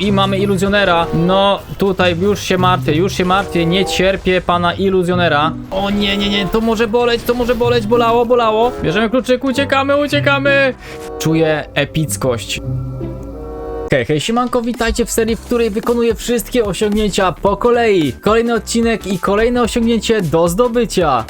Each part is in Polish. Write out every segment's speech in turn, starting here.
I mamy iluzjonera. No, tutaj już się martwię, już się martwię. Nie cierpię pana iluzjonera. O nie, nie, nie, to może boleć, to może boleć, bolało, bolało. Bierzemy kluczyk, uciekamy, uciekamy. Czuję epickość. Hej, hej, siemanko, witajcie w serii, w której wykonuję wszystkie osiągnięcia po kolei. Kolejny odcinek i kolejne osiągnięcie do zdobycia.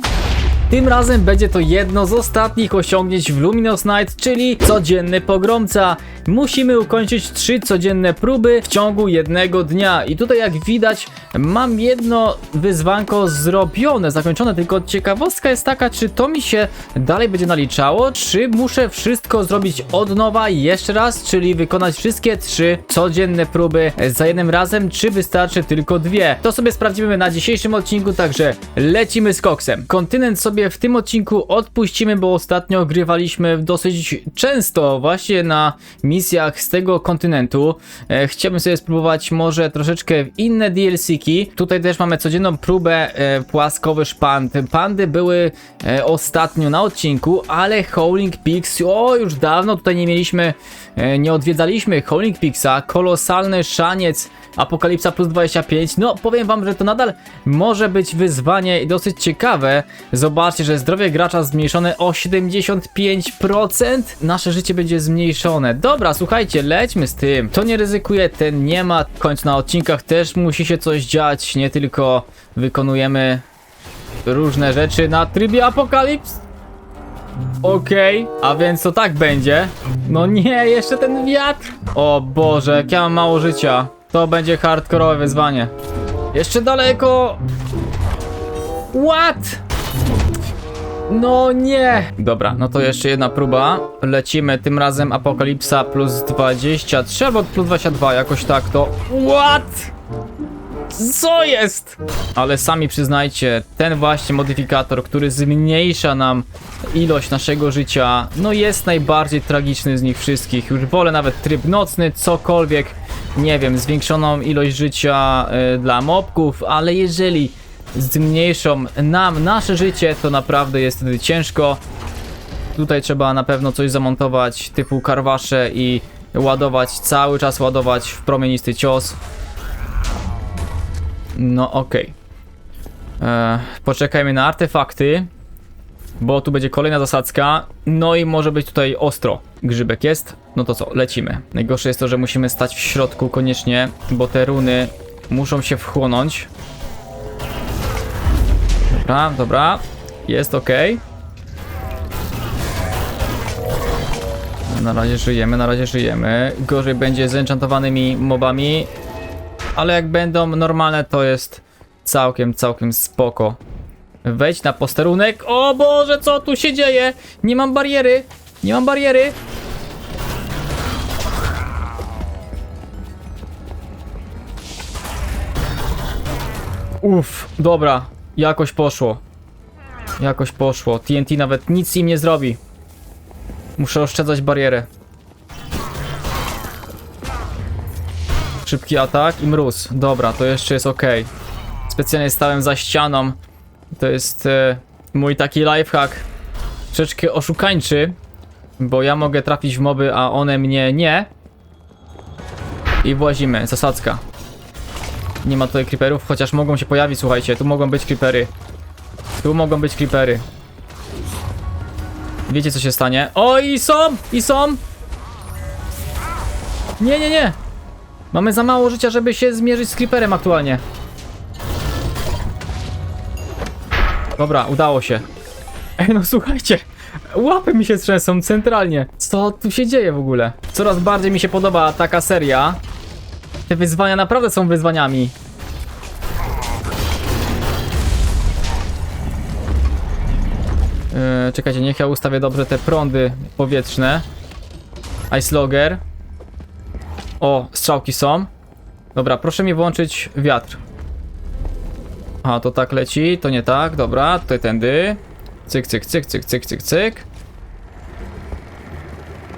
Tym razem będzie to jedno z ostatnich osiągnięć w Luminous Night, czyli codzienny pogromca. Musimy ukończyć trzy codzienne próby w ciągu jednego dnia. I tutaj jak widać mam jedno wyzwanko zrobione, zakończone, tylko ciekawostka jest taka, czy to mi się dalej będzie naliczało, czy muszę wszystko zrobić od nowa jeszcze raz, czyli wykonać wszystkie trzy codzienne próby za jednym razem, czy wystarczy tylko dwie. To sobie sprawdzimy na dzisiejszym odcinku, także lecimy z koksem. Kontynent sobie w tym odcinku odpuścimy, bo ostatnio grywaliśmy dosyć często właśnie na misjach z tego kontynentu. E, chciałbym sobie spróbować może troszeczkę inne DLC-ki. Tutaj też mamy codzienną próbę e, płaskowyż pand. Pandy były e, ostatnio na odcinku, ale Howling Peaks, o już dawno tutaj nie mieliśmy, nie odwiedzaliśmy Howling Peaksa. Kolosalny szaniec Apokalipsa plus 25. No, powiem wam, że to nadal może być wyzwanie i dosyć ciekawe. Zobaczcie, że zdrowie gracza zmniejszone o 75%. Nasze życie będzie zmniejszone. Dobra, słuchajcie, lećmy z tym. To nie ryzykuje, ten nie ma. W końcu na odcinkach też musi się coś dziać, nie tylko wykonujemy różne rzeczy na trybie Apokalips. Okej, a więc to tak będzie. No nie, jeszcze ten wiatr. O Boże, jak ja mam mało życia. To będzie hardkorowe wyzwanie. Jeszcze daleko. What? No nie. Dobra, no to jeszcze jedna próba. Lecimy tym razem Apokalipsa plus 23 albo plus 22, jakoś tak to. What? Co jest? Ale sami przyznajcie, ten właśnie modyfikator, który zmniejsza nam ilość naszego życia, no jest najbardziej tragiczny z nich wszystkich. Już wolę nawet tryb nocny, cokolwiek, nie wiem, zwiększoną ilość życia y, dla mobków, ale jeżeli zmniejszą nam nasze życie, to naprawdę jest wtedy ciężko. Tutaj trzeba na pewno coś zamontować typu karwasze i ładować, cały czas ładować w promienisty cios. No okej. E, Poczekajmy na artefakty. Bo tu będzie kolejna zasadzka. No i może być tutaj ostro. Grzybek jest. No to co, lecimy. Najgorsze jest to, że musimy stać w środku koniecznie, bo te runy muszą się wchłonąć. Dobra, dobra. Jest ok. Na razie żyjemy, na razie żyjemy. Gorzej będzie z enchantowanymi mobami. Ale jak będą normalne, to jest całkiem, całkiem spoko. Wejdź na posterunek. O Boże, co tu się dzieje? Nie mam bariery. Nie mam bariery. Uff, dobra. Jakoś poszło. Jakoś poszło. TNT nawet nic im nie zrobi. Muszę oszczędzać barierę. Szybki atak i mróz. Dobra, to jeszcze jest ok. Specjalnie stałem za ścianą. To jest e, mój taki lifehack. Troszeczkę oszukańczy, bo ja mogę trafić w moby, a one mnie nie. I włazimy. Zasadzka. Nie ma tutaj creeperów, chociaż mogą się pojawić, słuchajcie. Tu mogą być creepery. Tu mogą być creepery. Wiecie co się stanie? O, i są! I są! Nie, nie, nie! Mamy za mało życia, żeby się zmierzyć z creeperem aktualnie. Dobra, udało się. Ej, no słuchajcie, łapy mi się trzęsą centralnie. Co tu się dzieje w ogóle? Coraz bardziej mi się podoba taka seria. Te wyzwania naprawdę są wyzwaniami. Yy, czekajcie, niech ja ustawię dobrze te prądy powietrzne. Ice Logger. O, strzałki są. Dobra, proszę mi włączyć wiatr. A, to tak leci, to nie tak, dobra, tutaj tędy. Cyk, cyk, cyk, cyk, cyk, cyk, cyk.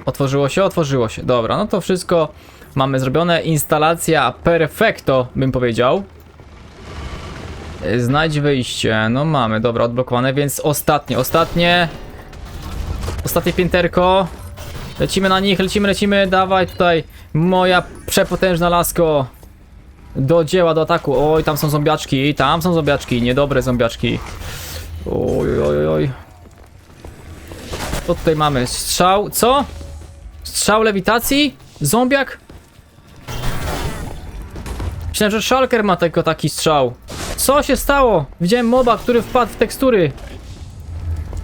Otworzyło się, otworzyło się. Dobra, no to wszystko mamy zrobione. Instalacja perfecto, bym powiedział. Znajdź wyjście. No mamy, dobra, odblokowane, więc ostatnie, ostatnie. Ostatnie pięterko. Lecimy na nich, lecimy, lecimy, dawaj tutaj moja Przepotężna lasko. Do dzieła, do ataku. Oj, tam są zombiaczki, tam są zombiaczki, niedobre zombiaczki. Oj, oj, oj. Co tutaj mamy? Strzał, co? Strzał lewitacji? Zombiak? Myślałem, że Shulker ma tylko taki strzał. Co się stało? Widziałem moba, który wpadł w tekstury.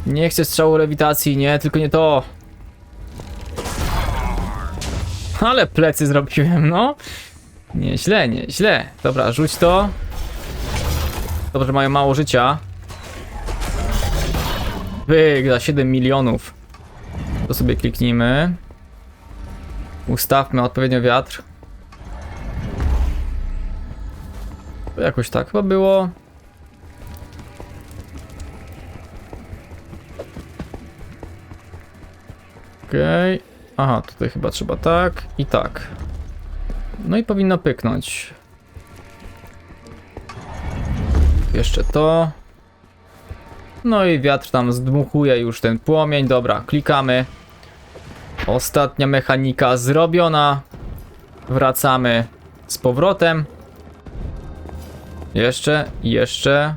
Nie chcę strzału lewitacji, nie, tylko nie to. Ale plecy zrobiłem, no. Nieźle, nieźle. Dobra, rzuć to. Dobrze, mają mało życia. Byk, za 7 milionów. To sobie kliknijmy. Ustawmy odpowiednio wiatr. Jakoś tak chyba było. Okej. Aha, tutaj chyba trzeba tak i tak. No i powinno pyknąć. Jeszcze to. No i wiatr tam zdmuchuje już ten płomień. Dobra, klikamy. Ostatnia mechanika zrobiona. Wracamy z powrotem. Jeszcze, jeszcze.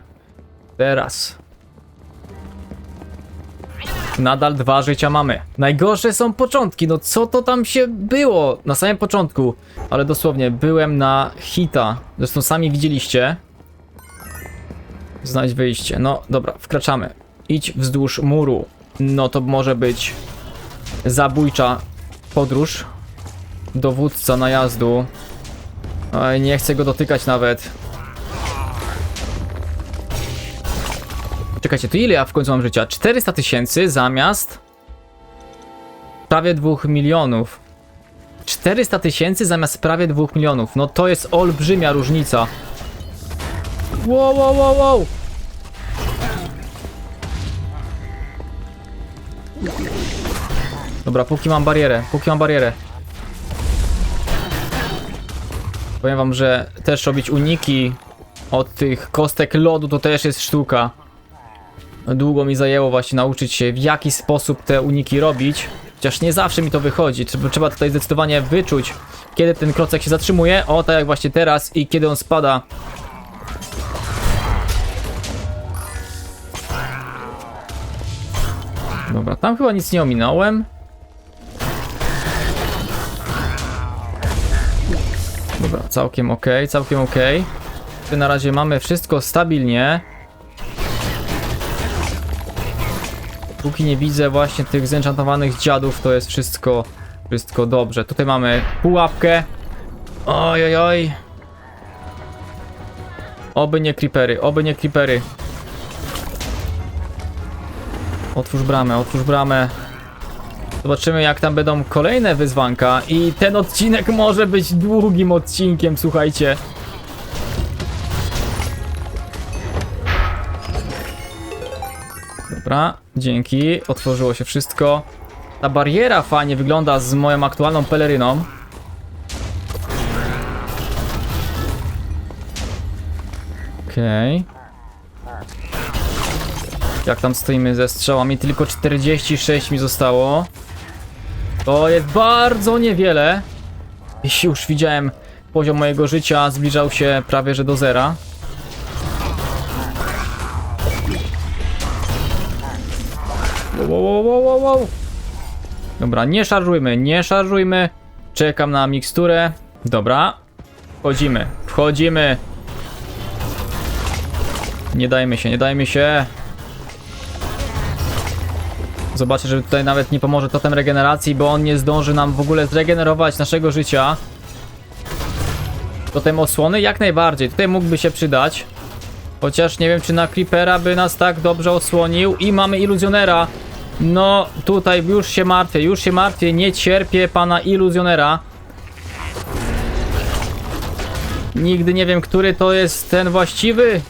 Teraz. Nadal dwa życia mamy. Najgorsze są początki. No co to tam się było na samym początku? Ale dosłownie byłem na hita. Zresztą sami widzieliście. Znajdź wyjście. No dobra, wkraczamy. Idź wzdłuż muru. No to może być zabójcza podróż. Dowódca najazdu. Oj, nie chcę go dotykać nawet. Czekajcie, to ile ja w końcu mam życia? 400 tysięcy zamiast prawie 2 milionów. 400 tysięcy zamiast prawie 2 milionów. No to jest olbrzymia różnica. Wow, wow, wow, wow. Dobra, póki mam barierę, póki mam barierę. Powiem wam, że też robić uniki od tych kostek lodu to też jest sztuka. Długo mi zajęło właśnie nauczyć się w jaki sposób te uniki robić. Chociaż nie zawsze mi to wychodzi. Trzeba, tutaj zdecydowanie wyczuć, kiedy ten klocek się zatrzymuje. O, tak jak właśnie teraz i kiedy on spada. Dobra, tam chyba nic nie ominąłem. Dobra, całkiem ok, całkiem ok. Na razie mamy wszystko stabilnie. Póki nie widzę właśnie tych zenchantowanych dziadów, to jest wszystko, wszystko dobrze. Tutaj mamy pułapkę. Oj, oj, oj. Oby nie creepery, oby nie creepery. Otwórz bramę, otwórz bramę. Zobaczymy jak tam będą kolejne wyzwanka i ten odcinek może być długim odcinkiem, słuchajcie. Dobra, dzięki, otworzyło się wszystko. Ta bariera fajnie wygląda z moją aktualną peleryną. Okej. Jak tam stoimy ze strzałami? Tylko 46 mi zostało. To jest bardzo niewiele. Jeśli już widziałem poziom mojego życia zbliżał się prawie że do zera. Wow, wow, wow, wow, wow. Dobra, nie szarżujmy, nie szarżujmy. Czekam na miksturę. Dobra. Wchodzimy, wchodzimy. Nie dajmy się, nie dajmy się. Zobaczę, że tutaj nawet nie pomoże totem regeneracji, bo on nie zdąży nam w ogóle zregenerować naszego życia. Totem osłony? Jak najbardziej, tutaj mógłby się przydać. Chociaż nie wiem, czy na Creepera by nas tak dobrze osłonił. I mamy iluzjonera. No, tutaj już się martwię, już się martwię. Nie cierpię pana iluzjonera. Nigdy nie wiem, który to jest ten właściwy.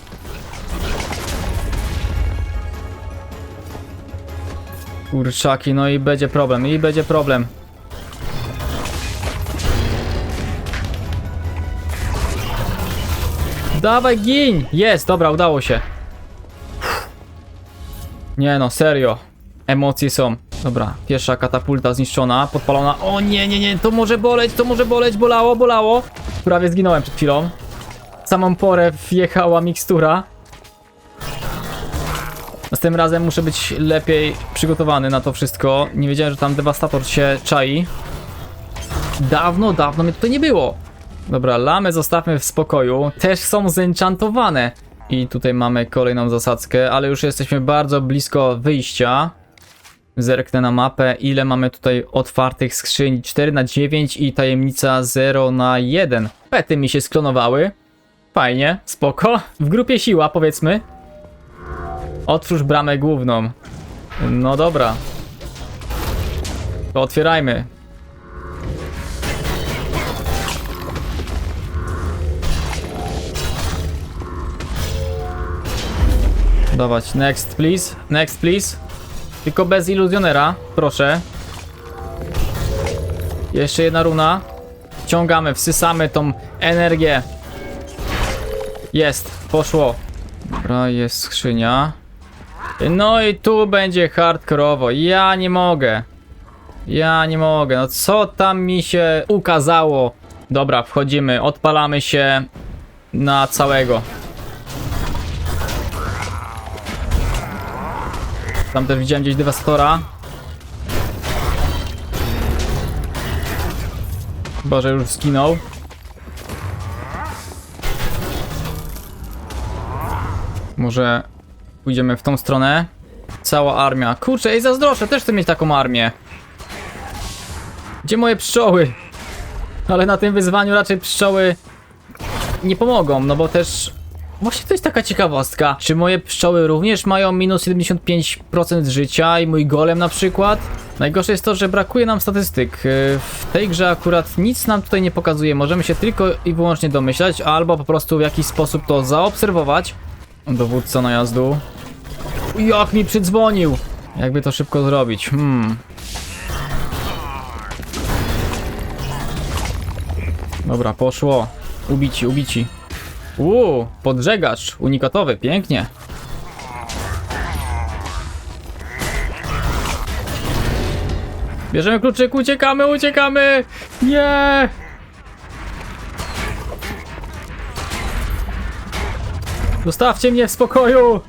Kurczaki, no i będzie problem, i będzie problem. Dawaj, gin! Jest, dobra, udało się. Nie no, serio. Emocje są. Dobra, pierwsza katapulta zniszczona, podpalona. O nie, nie, nie, to może boleć, to może boleć, bolało, bolało. Prawie zginąłem przed chwilą. W samą porę wjechała mikstura. Następnym razem muszę być lepiej przygotowany na to wszystko. Nie wiedziałem, że tam dewastator się czai. Dawno, dawno mnie tutaj nie było. Dobra, lamy zostawmy w spokoju. Też są zenchantowane. I tutaj mamy kolejną zasadzkę, ale już jesteśmy bardzo blisko wyjścia. Zerknę na mapę, ile mamy tutaj otwartych skrzyń. 4 na 9 i tajemnica 0 na 1. Pety mi się sklonowały. Fajnie, spoko. W grupie siła, powiedzmy. Otwórz bramę główną. No dobra. To otwierajmy. Dawać, next please, next please. Tylko bez iluzjonera, proszę. Jeszcze jedna runa. Wciągamy, wsysamy tą energię. Jest, poszło. Dobra, jest skrzynia. No i tu będzie hardkorowo. Ja nie mogę. Ja nie mogę. No co tam mi się ukazało? Dobra, wchodzimy, odpalamy się na całego. Tam też widziałem gdzieś dewastatora. Chyba, że już zginął. Może pójdziemy w tą stronę. Cała armia. Kurczę, ej, zazdroszczę, też chcę mieć taką armię. Gdzie moje pszczoły? Ale na tym wyzwaniu raczej pszczoły nie pomogą, no bo też Właśnie to jest taka ciekawostka. Czy moje pszczoły również mają minus 75% życia i mój golem na przykład? Najgorsze jest to, że brakuje nam statystyk. Yy, W tej grze akurat nic nam tutaj nie pokazuje. Możemy się tylko i wyłącznie domyślać, albo po prostu w jakiś sposób to zaobserwować. Dowódca najazdu. Jak mi przydzwonił! Jakby to szybko zrobić? Hmm. Dobra, poszło. Ubici, ubici. Uuu, podżegacz, unikatowy, pięknie. Bierzemy kluczyk, uciekamy, uciekamy! Nie! Zostawcie mnie w spokoju!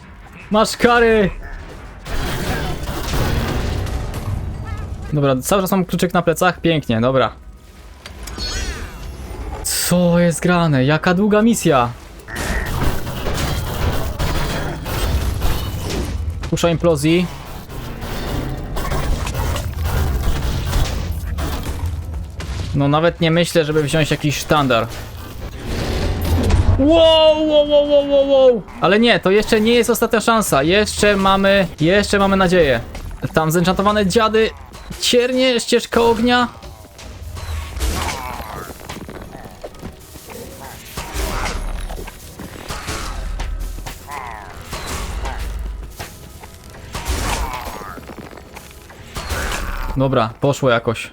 Masz kary! Dobra, cały czas mam kluczyk na plecach, pięknie, dobra. Co jest grane? Jaka długa misja? Kusza implozji. No nawet nie myślę, żeby wziąć jakiś sztandar. Wow, wow, wow, wow, wow. Ale nie, to jeszcze nie jest ostatnia szansa. Jeszcze mamy, jeszcze mamy nadzieję. Tam zenchantowane dziady, ciernie, ścieżka ognia. Dobra, poszło jakoś.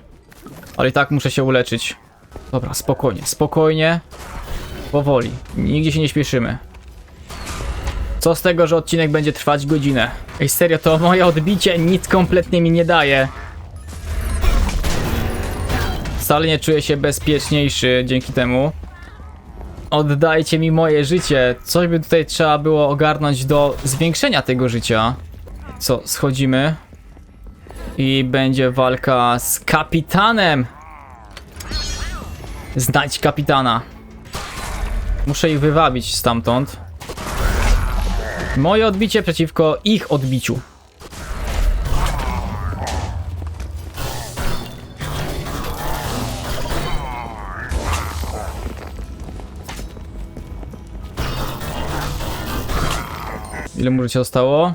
Ale i tak muszę się uleczyć. Dobra, spokojnie, spokojnie. Powoli. Nigdzie się nie śpieszymy. Co z tego, że odcinek będzie trwać godzinę? Ej, serio, to moje odbicie nic kompletnie mi nie daje. Wcale nie czuję się bezpieczniejszy dzięki temu. Oddajcie mi moje życie. Coś by tutaj trzeba było ogarnąć do zwiększenia tego życia. Co, schodzimy? I będzie walka z kapitanem. Znajdź kapitana. Muszę ich wywabić stamtąd. Moje odbicie przeciwko ich odbiciu. Ile mu życia zostało?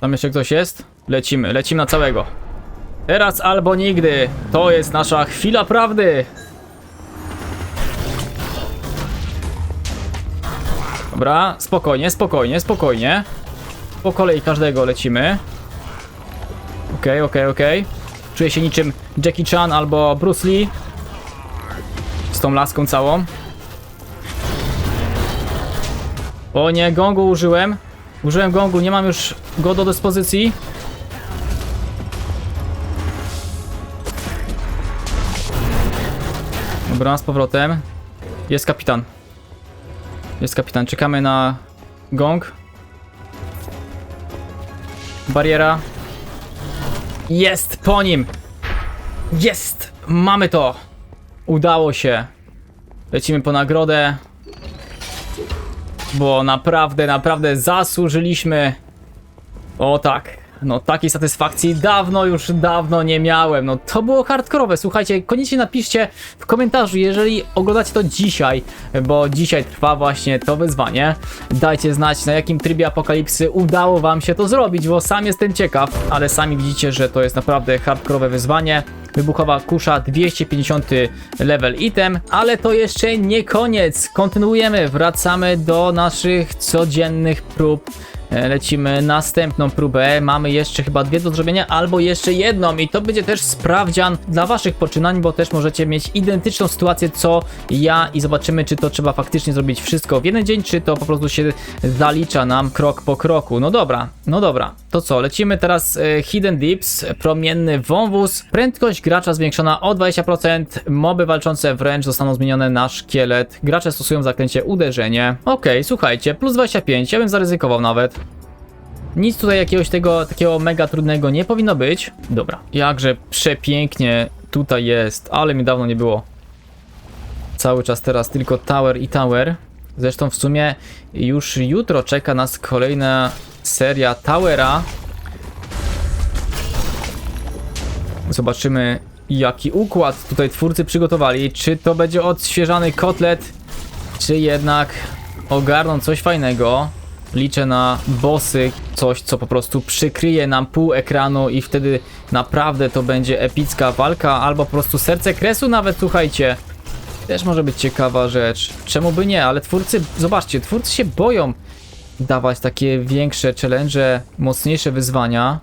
Tam jeszcze ktoś jest? Lecimy, lecimy na całego. Teraz albo nigdy. To jest nasza chwila prawdy. Dobra, spokojnie, spokojnie, spokojnie. Po kolei każdego lecimy. Okej, okej, okej. Czuję się niczym Jackie Chan albo Bruce Lee. Z tą laską całą. O nie, gongu użyłem. Użyłem gongu, nie mam już go do dyspozycji. Dobra, z powrotem. Jest kapitan. Jest kapitan. Czekamy na gong. Bariera. Jest po nim. Jest! Mamy to! Udało się. Lecimy po nagrodę. Bo naprawdę, naprawdę zasłużyliśmy. O tak. No takiej satysfakcji dawno, już dawno nie miałem. No to było hardkorowe. Słuchajcie, koniecznie napiszcie w komentarzu, jeżeli oglądacie to dzisiaj, bo dzisiaj trwa właśnie to wyzwanie. Dajcie znać, na jakim trybie apokalipsy udało wam się to zrobić, bo sam jestem ciekaw, ale sami widzicie, że to jest naprawdę hardkorowe wyzwanie. Wybuchowa kusza 250 level item, ale to jeszcze nie koniec. Kontynuujemy, wracamy do naszych codziennych prób. E, Lecimy następną próbę. Mamy jeszcze chyba dwie do zrobienia, albo jeszcze jedną, i to będzie też sprawdzian dla Waszych poczynań, bo też możecie mieć identyczną sytuację co ja, i zobaczymy, czy to trzeba faktycznie zrobić wszystko w jeden dzień, czy to po prostu się zalicza nam krok po kroku. No dobra, no dobra. To co, lecimy teraz e, Hidden Dips, promienny wąwóz, prędkość gracza zwiększona o 20%, moby walczące wręcz zostaną zmienione na szkielet, gracze stosują zaklęcie uderzenie. Okej, słuchajcie, plus 25, ja bym zaryzykował nawet. Nic tutaj jakiegoś tego takiego mega trudnego nie powinno być. Dobra, jakże przepięknie tutaj jest, ale mi dawno nie było. Cały czas teraz tylko tower i tower. Zresztą w sumie już jutro czeka nas kolejna seria Towera. Zobaczymy jaki układ tutaj twórcy przygotowali. Czy to będzie odświeżany kotlet, czy jednak ogarną coś fajnego. Liczę na bossy, coś co po prostu przykryje nam pół ekranu i wtedy naprawdę to będzie epicka walka, albo po prostu serce kresu nawet, słuchajcie. Też może być ciekawa rzecz. Czemu by nie? Ale twórcy, zobaczcie, twórcy się boją dawać takie większe challenge, mocniejsze wyzwania.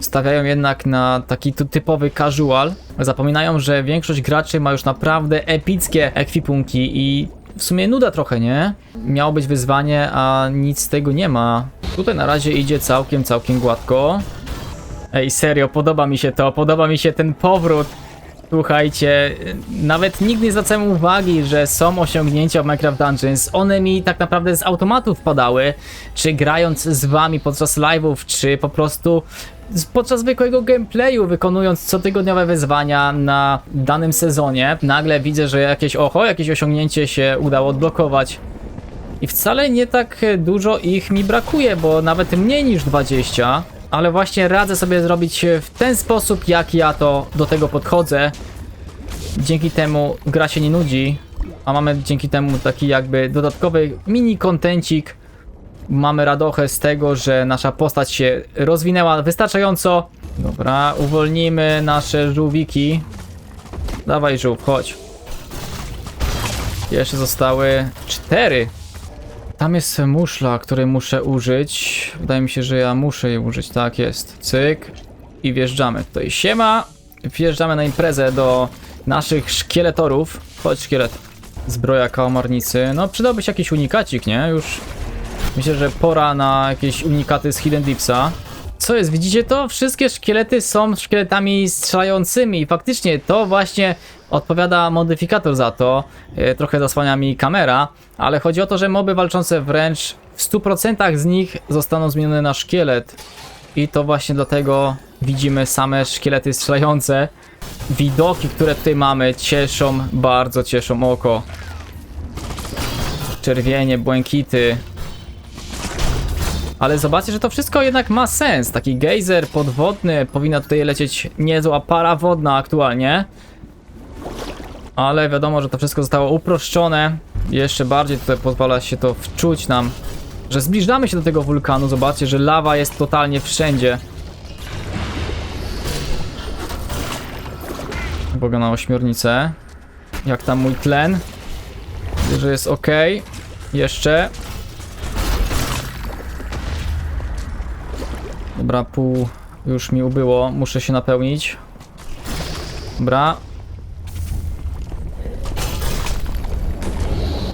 Stawiają jednak na taki typowy casual. Zapominają, że większość graczy ma już naprawdę epickie ekwipunki i w sumie nuda trochę, nie? Miało być wyzwanie, a nic z tego nie ma. Tutaj na razie idzie całkiem, całkiem gładko. Ej, serio, podoba mi się to, podoba mi się ten powrót. Słuchajcie, nawet nikt nie zwracałem uwagi, że są osiągnięcia w Minecraft Dungeons. One mi tak naprawdę z automatu wpadały, czy grając z wami podczas live'ów, czy po prostu podczas zwykłego gameplayu, wykonując cotygodniowe wyzwania na danym sezonie. Nagle widzę, że jakieś oho, jakieś osiągnięcie się udało odblokować. I wcale nie tak dużo ich mi brakuje, bo nawet mniej niż 20. Ale właśnie radzę sobie zrobić w ten sposób, jak ja to do tego podchodzę. Dzięki temu gra się nie nudzi, a mamy dzięki temu taki jakby dodatkowy mini kontencik. Mamy radochę z tego, że nasza postać się rozwinęła wystarczająco. Dobra, uwolnimy nasze żółwiki. Dawaj żółw, chodź. Jeszcze zostały cztery. Tam jest muszla, której muszę użyć. Wydaje mi się, że ja muszę jej użyć. Tak jest. Cyk. I wjeżdżamy. Tutaj siema. Wjeżdżamy na imprezę do naszych szkieletorów. Chodź szkielet. Zbroja kałamarnicy. No przydałby się jakiś unikacik, nie? Już myślę, że pora na jakieś unikaty z Hidden Deepsa. Co jest, widzicie to? Wszystkie szkielety są szkieletami strzelającymi i faktycznie to właśnie odpowiada modyfikator za to. E, trochę zasłania mi kamera, ale chodzi o to, że moby walczące wręcz w 100% z nich zostaną zmienione na szkielet. I to właśnie dlatego widzimy same szkielety strzelające. Widoki, które tutaj mamy cieszą, bardzo cieszą oko. Czerwienie, błękity, ale zobaczcie, że to wszystko jednak ma sens. Taki gejzer podwodny, powinna tutaj lecieć niezła para wodna aktualnie. Ale wiadomo, że to wszystko zostało uproszczone. Jeszcze bardziej tutaj pozwala się to wczuć nam, że zbliżamy się do tego wulkanu. Zobaczcie, że lawa jest totalnie wszędzie. Boga na ośmiornicę. Jak tam mój tlen? Widzę, że jest ok. Jeszcze. Dobra, pół już mi ubyło. Muszę się napełnić. Dobra.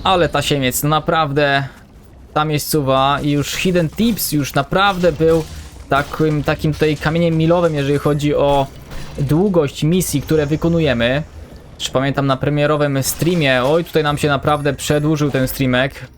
Ale ta siemiec, no naprawdę ta miejscowa i już Hidden Tips już naprawdę był takim, takim tutaj kamieniem milowym, jeżeli chodzi o długość misji, które wykonujemy. Czy pamiętam na premierowym streamie, oj tutaj nam się naprawdę przedłużył ten streamek.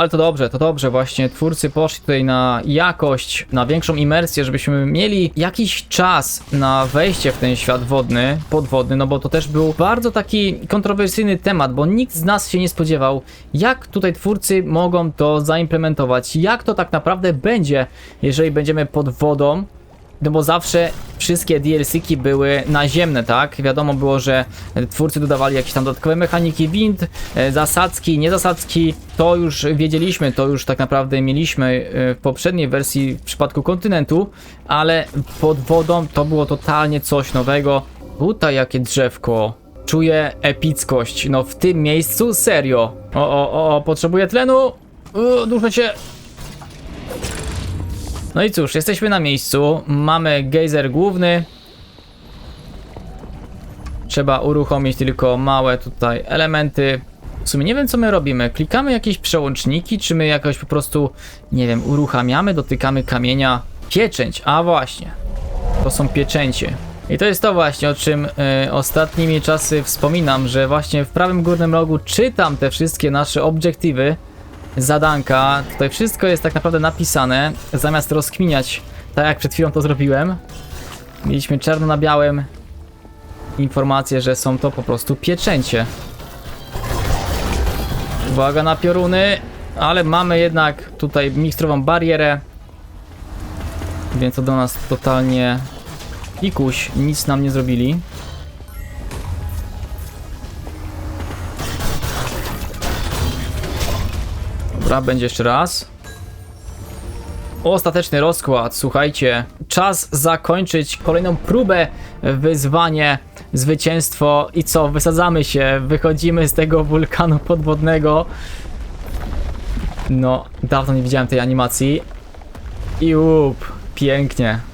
Ale to dobrze, to dobrze, właśnie twórcy poszli tutaj na jakość, na większą imersję, żebyśmy mieli jakiś czas na wejście w ten świat wodny, podwodny, no bo to też był bardzo taki kontrowersyjny temat, bo nikt z nas się nie spodziewał, jak tutaj twórcy mogą to zaimplementować, jak to tak naprawdę będzie, jeżeli będziemy pod wodą, no bo zawsze wszystkie DLC-ki były naziemne, tak? Wiadomo było, że twórcy dodawali jakieś tam dodatkowe mechaniki wind, e, zasadzki, niezasadzki. To już wiedzieliśmy, to już tak naprawdę mieliśmy e, w poprzedniej wersji w przypadku kontynentu, ale pod wodą to było totalnie coś nowego. Tutaj jakie drzewko. Czuję epickość. No w tym miejscu serio. O, o, o, potrzebuję tlenu. O, duszę się. No i cóż, jesteśmy na miejscu. Mamy gejzer główny. Trzeba uruchomić tylko małe tutaj elementy. W sumie nie wiem co my robimy. Klikamy jakieś przełączniki, czy my jakoś po prostu, nie wiem, uruchamiamy, dotykamy kamienia. Pieczęć, a właśnie. To są pieczęcie. I to jest to właśnie, o czym y, ostatnimi czasy wspominam, że właśnie w prawym górnym rogu czytam te wszystkie nasze obiektywy, zadanka. Tutaj wszystko jest tak naprawdę napisane, zamiast rozkminiać, tak jak przed chwilą to zrobiłem. Mieliśmy czarno na białym informację, że są to po prostu pieczęcie. Uwaga na pioruny, ale mamy jednak tutaj miksturową barierę, więc to do nas totalnie pikuś, nic nam nie zrobili. Dobra, będzie jeszcze raz. Ostateczny rozkład, słuchajcie. Czas zakończyć kolejną próbę, wyzwanie, zwycięstwo i co? Wysadzamy się, wychodzimy z tego wulkanu podwodnego. No, dawno nie widziałem tej animacji. I łup, pięknie.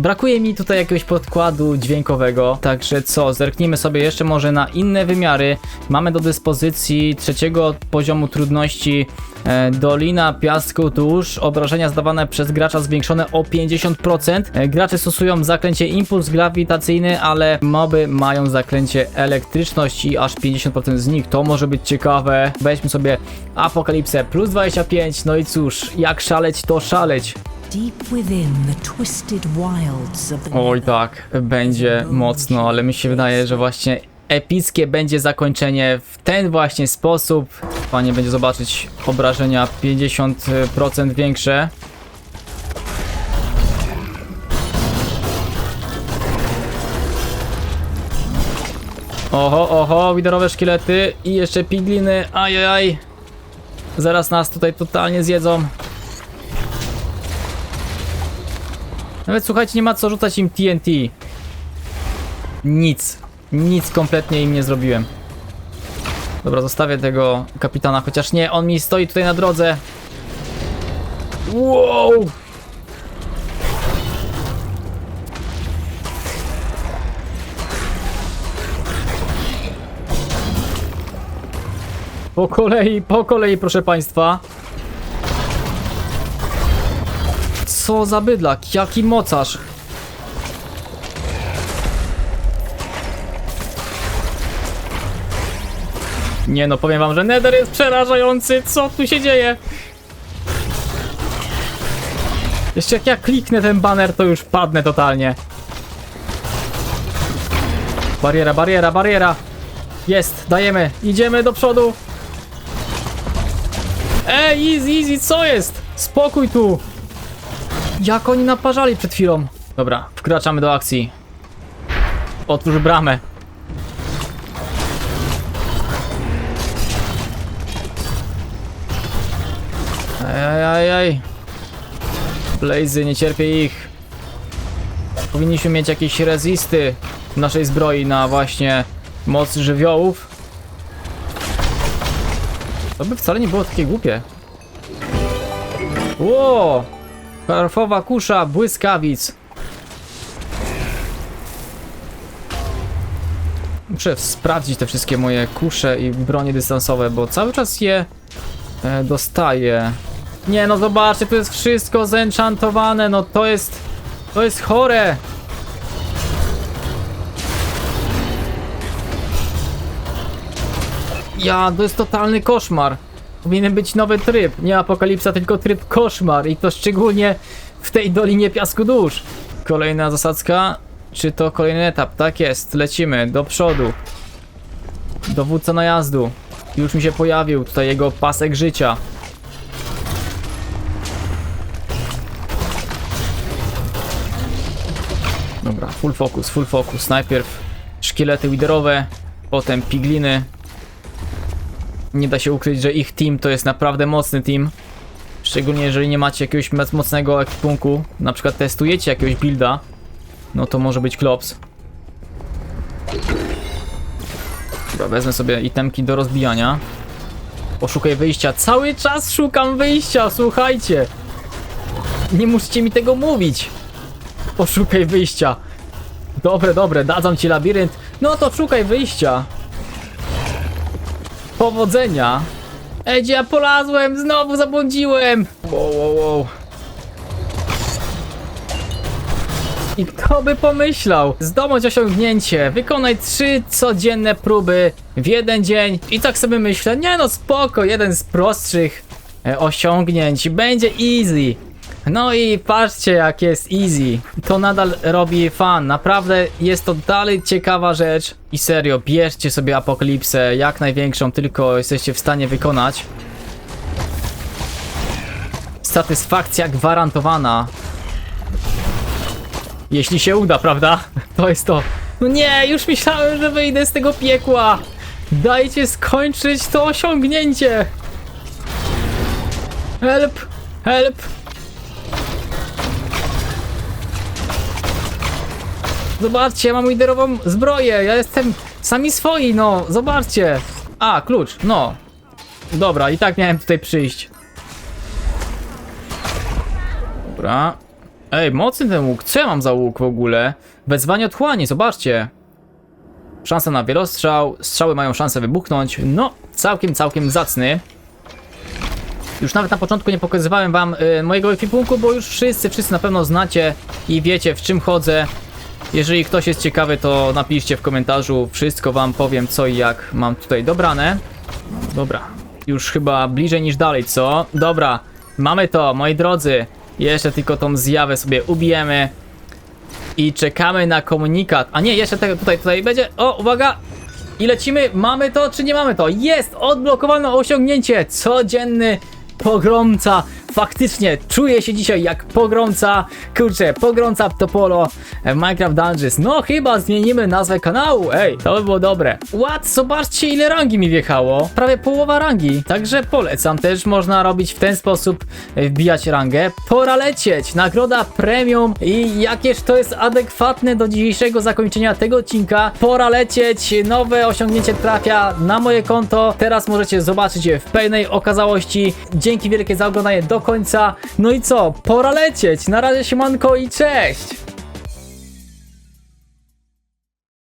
Brakuje mi tutaj jakiegoś podkładu dźwiękowego, także co, zerknijmy sobie jeszcze może na inne wymiary. Mamy do dyspozycji trzeciego poziomu trudności e, Dolina Piasku Tuż, obrażenia zdawane przez gracza zwiększone o 50%. E, gracze stosują zaklęcie impuls grawitacyjny, ale moby mają zaklęcie elektryczność i aż 50% z nich. To może być ciekawe. Weźmy sobie Apokalipsę plus 25, no i cóż, jak szaleć to szaleć. Oj tak, będzie mocno, ale mi się wydaje, że właśnie epickie będzie zakończenie w ten właśnie sposób. Fajnie będzie zobaczyć obrażenia 50% większe. Oho, oho, widerowe szkielety i jeszcze pigliny, ajajaj. Zaraz nas tutaj totalnie zjedzą. Nawet słuchajcie, nie ma co rzucać im TNT. Nic. Nic kompletnie im nie zrobiłem. Dobra, zostawię tego kapitana, chociaż nie, on mi stoi tutaj na drodze. Wow! Po kolei, po kolei, proszę państwa. Co za bydlak, jaki mocarz. Nie no, powiem wam, że Nether jest przerażający, co tu się dzieje? Jeszcze jak ja kliknę ten banner, to już padnę totalnie. Bariera, bariera, bariera. Jest, dajemy, idziemy do przodu. Ej, easy, easy, co jest? Spokój tu. Jak oni naparzali przed chwilą. Dobra, wkraczamy do akcji. Otwórz bramę. Ajajaj. Blazy, nie cierpię ich. Powinniśmy mieć jakieś rezisty w naszej zbroi na właśnie moc żywiołów. To by wcale nie było takie głupie. Ło! Szarfowa kusza błyskawic. Muszę sprawdzić te wszystkie moje kusze i bronie dystansowe, bo cały czas je e, dostaję. Nie no, zobaczcie, to jest wszystko zenchantowane, no to jest... To jest chore! Ja, to jest totalny koszmar. Powinien być nowy tryb, nie apokalipsa, tylko tryb koszmar i to szczególnie w tej Dolinie Piasku Dusz. Kolejna zasadzka, czy to kolejny etap? Tak jest, lecimy do przodu. Dowódca najazdu. Już mi się pojawił tutaj jego pasek życia. Dobra, full focus, full focus. Najpierw szkielety widerowe, potem pigliny. Nie da się ukryć, że ich team to jest naprawdę mocny team. Szczególnie jeżeli nie macie jakiegoś moc- mocnego ekwipunku, na przykład testujecie jakiegoś builda, no to może być klops. Dobra, wezmę sobie itemki do rozbijania. Poszukaj wyjścia. Cały czas szukam wyjścia, słuchajcie. Nie musicie mi tego mówić. Poszukaj wyjścia. Dobre, dobre, dadzą ci labirynt. No to szukaj wyjścia. Powodzenia. Ej, ja polazłem? Znowu zabłądziłem. Wow, wow, wow. I kto by pomyślał? Zdobądź osiągnięcie. Wykonaj trzy codzienne próby w jeden dzień. I tak sobie myślę, nie no spoko, jeden z prostszych e, osiągnięć. Będzie easy. No i patrzcie jak jest easy. To nadal robi fan. Naprawdę jest to dalej ciekawa rzecz. I serio, bierzcie sobie apokalipsę jak największą, tylko jesteście w stanie wykonać. Satysfakcja gwarantowana. Jeśli się uda, prawda? To jest to. No nie, już myślałem, że wyjdę z tego piekła. Dajcie skończyć to osiągnięcie. Help! Help! Zobaczcie, ja mam liderową zbroję. Ja jestem sami swoi, no. Zobaczcie. A, klucz, no. Dobra, i tak miałem tutaj przyjść. Dobra. Ej, mocny ten łuk. Co ja mam za łuk w ogóle? Wezwanie otchłani, zobaczcie. Szansa na wielostrzał. Strzały mają szansę wybuchnąć. No, całkiem, całkiem zacny. Już nawet na początku nie pokazywałem wam y, mojego ekwipunku, bo już wszyscy, wszyscy na pewno znacie i wiecie w czym chodzę. Jeżeli ktoś jest ciekawy, to napiszcie w komentarzu. Wszystko wam powiem co i jak mam tutaj dobrane. Dobra, już chyba bliżej niż dalej, co? Dobra, mamy to, moi drodzy. Jeszcze tylko tą zjawę sobie ubijemy. I czekamy na komunikat. A nie, jeszcze tego tutaj, tutaj będzie. O, uwaga! I lecimy. Mamy to, czy nie mamy to? Jest! Odblokowane osiągnięcie! Codzienny pogromca. Faktycznie czuję się dzisiaj jak pogromca. Kurczę, pogromca Topolo w Minecraft Dungeons. No chyba zmienimy nazwę kanału. Ej, to by było dobre. What? Zobaczcie ile rangi mi wjechało. Prawie połowa rangi. Także polecam. Też można robić w ten sposób, e, wbijać rangę. Pora lecieć. Nagroda premium i jakież to jest adekwatne do dzisiejszego zakończenia tego odcinka. Pora lecieć. Nowe osiągnięcie trafia na moje konto. Teraz możecie zobaczyć je w pełnej okazałości. Dzięki wielkie za oglądanie do końca. No i co? Pora lecieć. Na razie siemanko i cześć!